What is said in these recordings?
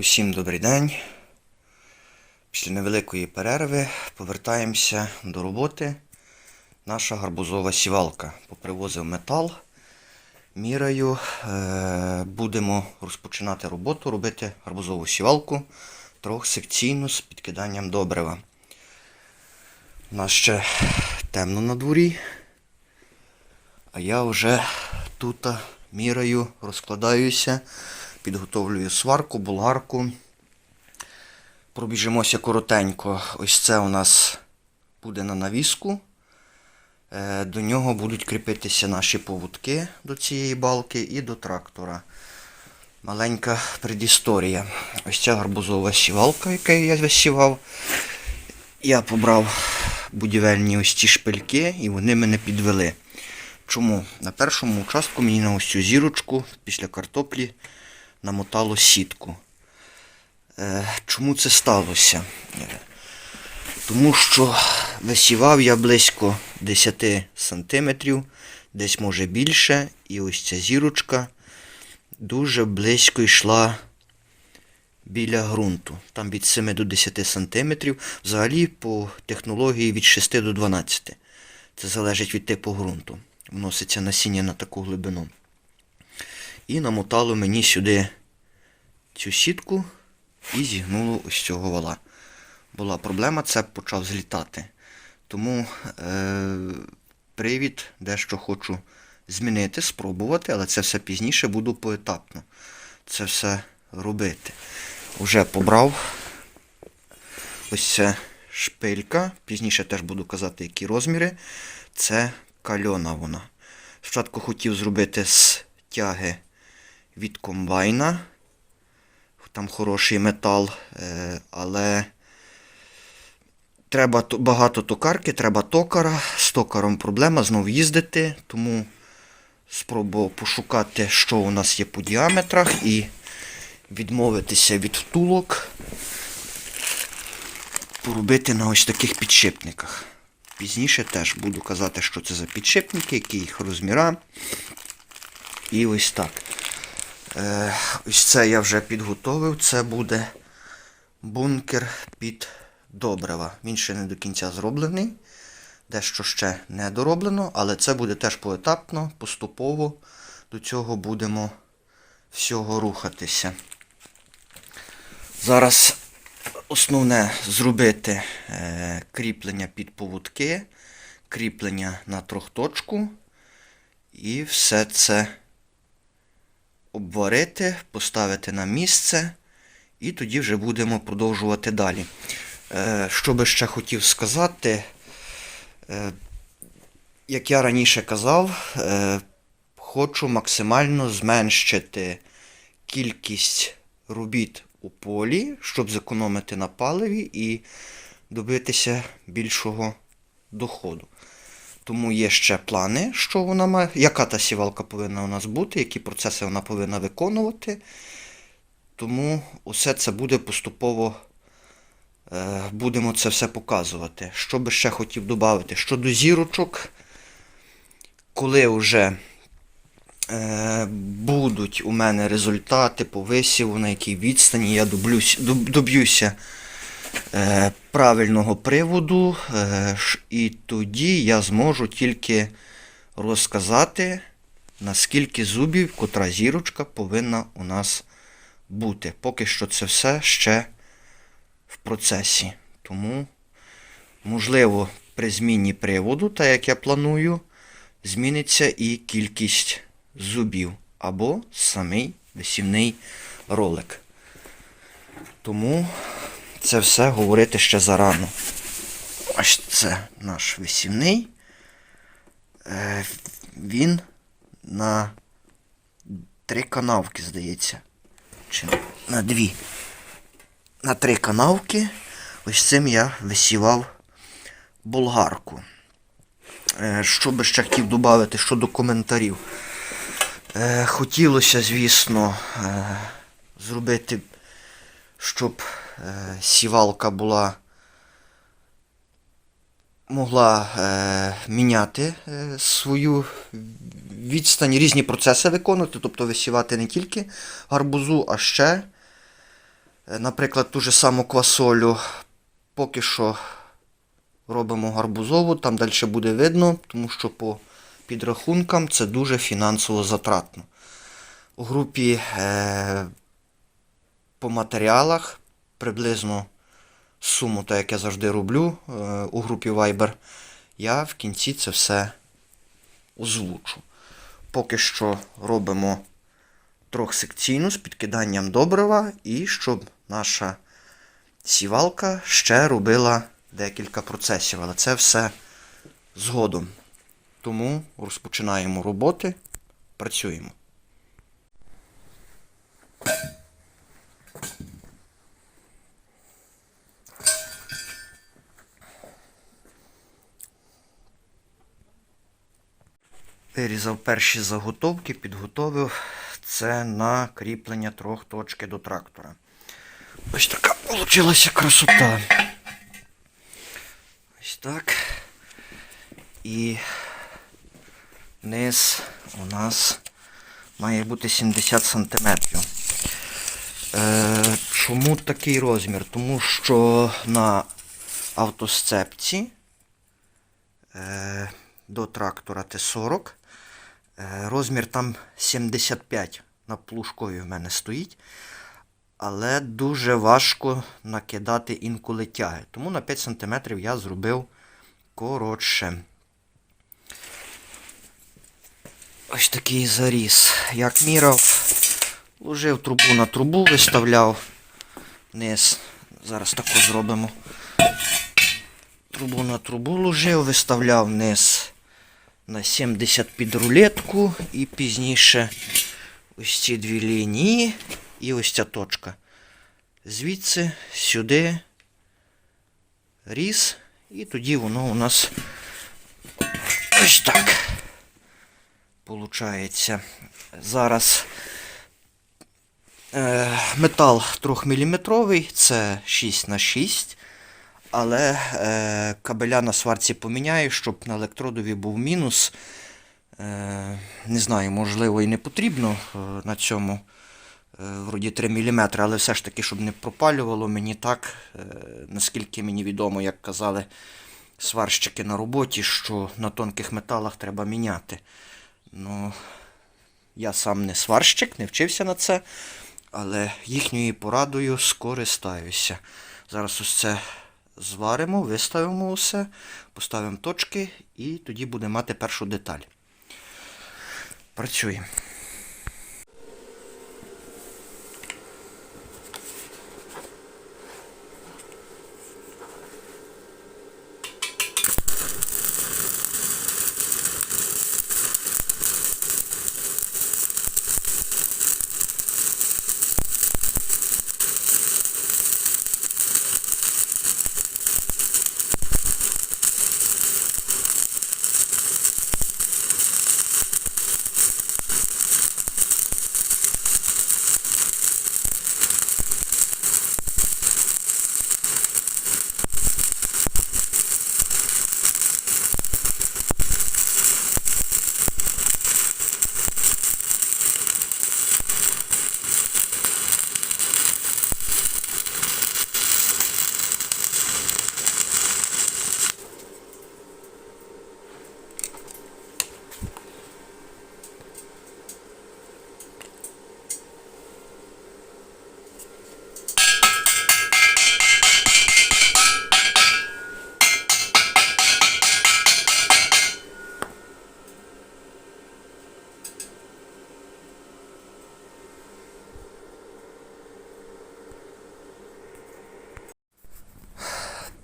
Усім добрий день. Після невеликої перерви повертаємося до роботи. Наша гарбузова сівалка. Попривозив метал. Мірою е, будемо розпочинати роботу, робити гарбузову сівалку трьохсекційну з підкиданням добрива. У нас ще темно на дворі. А я вже тут мірою розкладаюся, підготовлюю сварку, болгарку. Пробіжимося коротенько. Ось це у нас буде на навіску. Е, До нього будуть кріпитися наші поводки до цієї балки і до трактора. Маленька предісторія. Ось ця гарбузова сівалка, яку я висівав. Я побрав будівельні ось ці шпильки і вони мене підвели. Чому? На першому участку мені на ось цю зірочку після картоплі намотало сітку. Е, чому це сталося? Тому що висівав я близько 10 сантиметрів, десь може більше, і ось ця зірочка дуже близько йшла біля ґрунту. Там від 7 до 10 сантиметрів, взагалі по технології від 6 до 12. Це залежить від типу ґрунту. Вноситься насіння на таку глибину. І намотало мені сюди цю сітку і зігнуло ось цього вала. Була проблема, це почав злітати. Тому е, привід, дещо хочу змінити, спробувати, але це все пізніше буду поетапно. Це все робити. Уже побрав ось це шпилька. Пізніше теж буду казати, які розміри. Це кальона вона. Спочатку хотів зробити з тяги від комбайна. Там хороший метал, е, але треба багато токарки, треба токара. З токаром проблема знов їздити, тому спробував пошукати, що у нас є по діаметрах, і відмовитися від втулок, поробити на ось таких підшипниках. Пізніше теж буду казати, що це за підшипники, які їх розміра. І ось так. Е, ось це я вже підготовив. Це буде бункер під добрива. Він ще не до кінця зроблений. Дещо ще не дороблено, але це буде теж поетапно, поступово до цього будемо всього рухатися. Зараз основне зробити е, кріплення під поводки, кріплення на трьохточку і все це обварити, поставити на місце, і тоді вже будемо продовжувати далі. Е, що би ще хотів сказати, е, як я раніше казав, е, хочу максимально зменшити кількість робіт у полі, щоб зекономити на паливі і добитися більшого доходу. Тому є ще плани, що вона має, яка та сівалка повинна у нас бути, які процеси вона повинна виконувати. Тому усе це буде поступово, е, будемо це все показувати. Що би ще хотів додати? Щодо зірочок, коли вже е, будуть у мене результати по висіву, на якій відстані я доб'юся правильного приводу, е, і тоді я зможу тільки розказати, наскільки зубів котра зірочка повинна у нас бути. Поки що це все ще в процесі. Тому, можливо, при зміні приводу, так як я планую, зміниться і кількість зубів або самий висівний ролик. Тому це все говорити ще зарано. Ось це наш висівний. Е, Він на три канавки, здається. Чи на дві. На три канавки. Ось цим я висівав болгарку. Е, Що би ще хотів додати щодо коментарів. Е, Хотілося, звісно, зробити, щоб е, сівалка була могла е, міняти е, свою відстань, різні процеси виконувати, тобто висівати не тільки гарбузу, а ще Е, Наприклад, ту же саму квасолю поки що робимо гарбузову, там далі буде видно, тому що по підрахункам це дуже фінансово затратно. У групі е, по матеріалах приблизно суму, так як я завжди роблю е, у групі Viber, я в кінці це все озвучу. Поки що робимо трьохсекційну з підкиданням добрива і щоб наша сівалка ще робила декілька процесів, але це все згодом. Тому розпочинаємо роботи, працюємо. Вирізав перші заготовки, підготовив це на кріплення трьох точки до трактора. Ось така вийшла красота. Ось так. І низ у нас має бути 70 см. Е, чому такий розмір? Тому що на автосцепці е, до трактора Т-40 е, розмір там 75 на плужкові в мене стоїть. Але дуже важко накидати інколи тяги. Тому на 5 см я зробив коротше. Ось такий заріз. Як мірав, ложив трубу на трубу, виставляв вниз. Зараз таку зробимо. Трубу на трубу ложив, виставляв вниз на 70 під рулетку і пізніше ось ці дві лінії і ось ця точка. Звідси сюди різ, і тоді воно у нас ось так. Получається. Зараз е, метал 3-мм, це 6 на 6 але е, кабеля на сварці поміняю, щоб на електродові був мінус. Е, не знаю, можливо, і не потрібно е, на цьому е, вроді 3 мм, але все ж таки, щоб не пропалювало мені так, е, наскільки мені відомо, як казали сварщики на роботі, що на тонких металах треба міняти. Ну, я сам не сварщик, не вчився на це, але їхньою порадою скористаюся. Зараз ось це зваримо, виставимо усе, поставимо точки і тоді будемо мати першу деталь. Працюємо.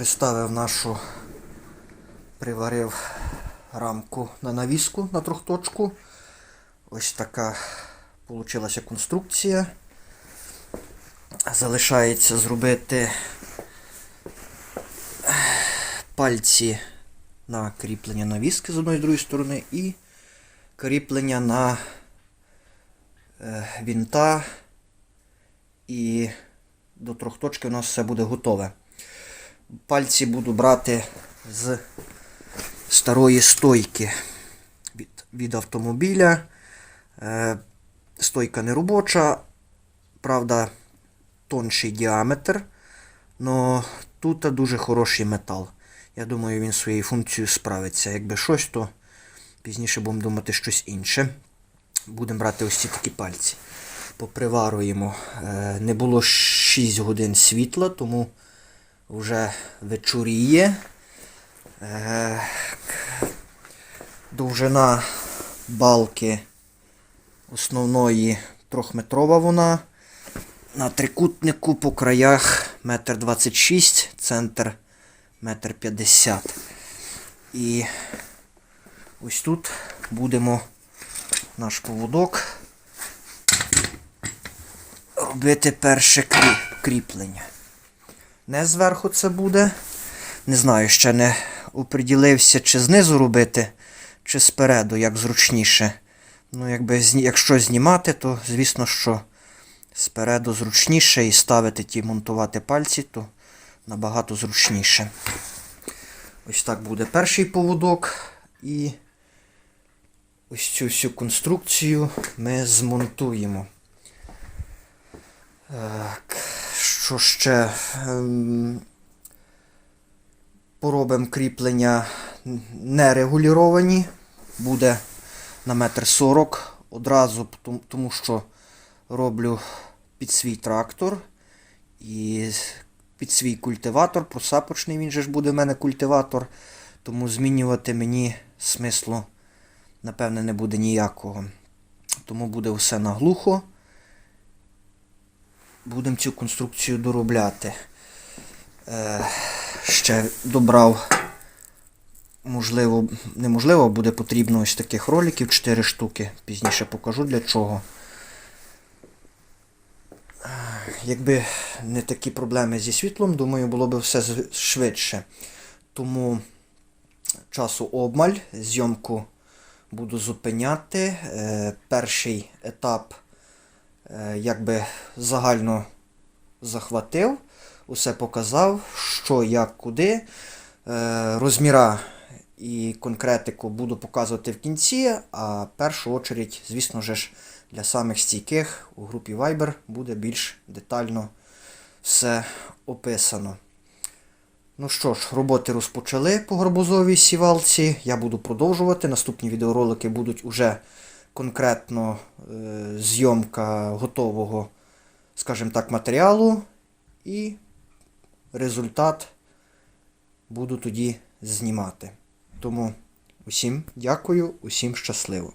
Приставив нашу, приварив рамку на навіску на трьохточку. Ось така получилася конструкція. Залишається зробити пальці на кріплення навіски з одної і другої сторони і кріплення на е, вінта. І до трьохточки у нас все буде готове. Пальці буду брати з старої стойки від, від автомобіля. Е, стойка не робоча. Правда, тонший діаметр. Но тут дуже хороший метал. Я думаю, він своєю функцією справиться. Якби щось, то пізніше будемо думати щось інше. Будемо брати ось ці такі пальці. Поприваруємо. Е, Не було 6 годин світла, тому вже вечоріє. Довжина балки основної трьохметрова вона. На трикутнику по краях 1,26 м, центр 1,50 м. І ось тут будемо наш поводок робити перше кріплення. Не зверху це буде. Не знаю, ще не оприділився, чи знизу робити, чи спереду, як зручніше. Ну, якби, якщо знімати, то звісно, що спереду зручніше і ставити ті монтувати пальці, то набагато зручніше. Ось так буде перший поводок. І ось цю всю конструкцію ми змонтуємо. Так, що ще? Ем, Поробимо кріплення нерегуліровані. Буде на метр сорок. Одразу, тому- що роблю під свій трактор і під свій культиватор, просапочний він же ж буде в мене культиватор. Тому змінювати мені смислу, напевне, не буде ніякого. Тому буде все наглухо. Будемо цю конструкцію доробляти. Е, ще добрав, можливо, неможливо, буде потрібно ось таких роликів 4 штуки. Пізніше покажу для чого. Е, Якби не такі проблеми зі світлом, думаю, було б все швидше. Тому часу обмаль, зйомку буду зупиняти. Е, перший етап якби загально захватив, усе показав, що, як, куди. Е, розміра і конкретику буду показувати в кінці, а першу очередь, звісно ж, для самих стійких у групі Viber буде більш детально все описано. Ну що ж, роботи розпочали по гарбузовій сівалці. Я буду продовжувати. Наступні відеоролики будуть уже конкретно е, зйомка готового, скажімо так, матеріалу. І результат буду тоді знімати. Тому усім дякую, усім щасливо.